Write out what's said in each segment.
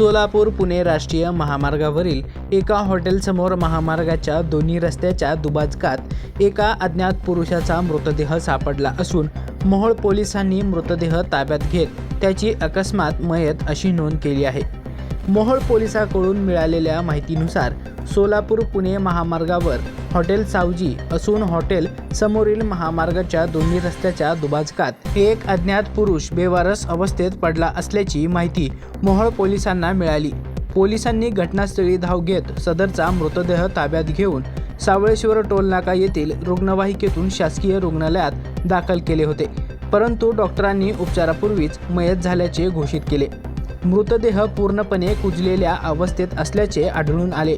सोलापूर पुणे राष्ट्रीय महामार्गावरील एका हॉटेलसमोर महामार्गाच्या दोन्ही रस्त्याच्या दुबाजकात एका अज्ञात पुरुषाचा मृतदेह सापडला असून मोहोळ पोलिसांनी मृतदेह ताब्यात घेत त्याची अकस्मात मयत अशी नोंद केली आहे. मोहोळ पोलिसांकडून मिळालेल्या माहितीनुसार सोलापूर पुणे महामार्गावर हॉटेल सावजी असून हॉटेल समोरील महामार्गाच्या दोन्ही रस्त्याच्या दुभाजकात एक अज्ञात पुरुष बेवारस अवस्थेत पडला असल्याची माहिती मोहोळ पोलिसांना मिळाली. पोलिसांनी घटनास्थळी धाव घेत सदरचा मृतदेह ताब्यात घेऊन सावळेश्वर टोलनाका येथील रुग्णवाहिकेतून शासकीय रुग्णालयात दाखल केले होते. परंतु डॉक्टरांनी उपचारापूर्वीच मयत झाल्याचे घोषित केले. मृतदेह पूर्णपणे कुजलेल्या अवस्थेत असल्याचे आढळून आले.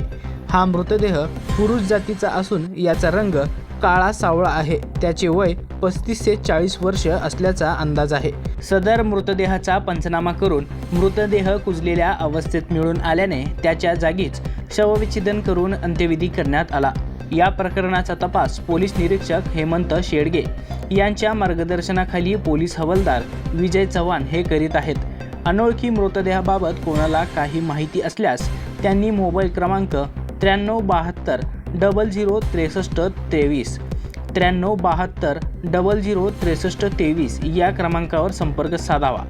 हा मृतदेह पुरुष जातीचा असून याचा रंग काळा सावळा आहे. त्याचे वय पस्तीस ते चाळीस वर्ष असल्याचा अंदाज आहे. सदर मृतदेहाचा पंचनामा करून मृतदेह कुजलेल्या अवस्थेत मिळून आल्याने त्याच्या जागीच शवविच्छेदन करून अंत्यविधी करण्यात आला. या प्रकरणाचा तपास पोलीस निरीक्षक हेमंत शेडगे यांच्या मार्गदर्शनाखाली पोलीस हवालदार विजय चव्हाण हे करीत आहेत. अनोळखी मृतदेहाबाबत कोणाला काही माहिती असल्यास त्यांनी मोबाईल क्रमांक त्र्याण्णव बहात्तर डबल झिरो त्रेसष्ट तेवीस त्र्याण्णव बहात्तर डबल झिरो त्रेसष्ट तेवीस या क्रमांकावर संपर्क साधावा.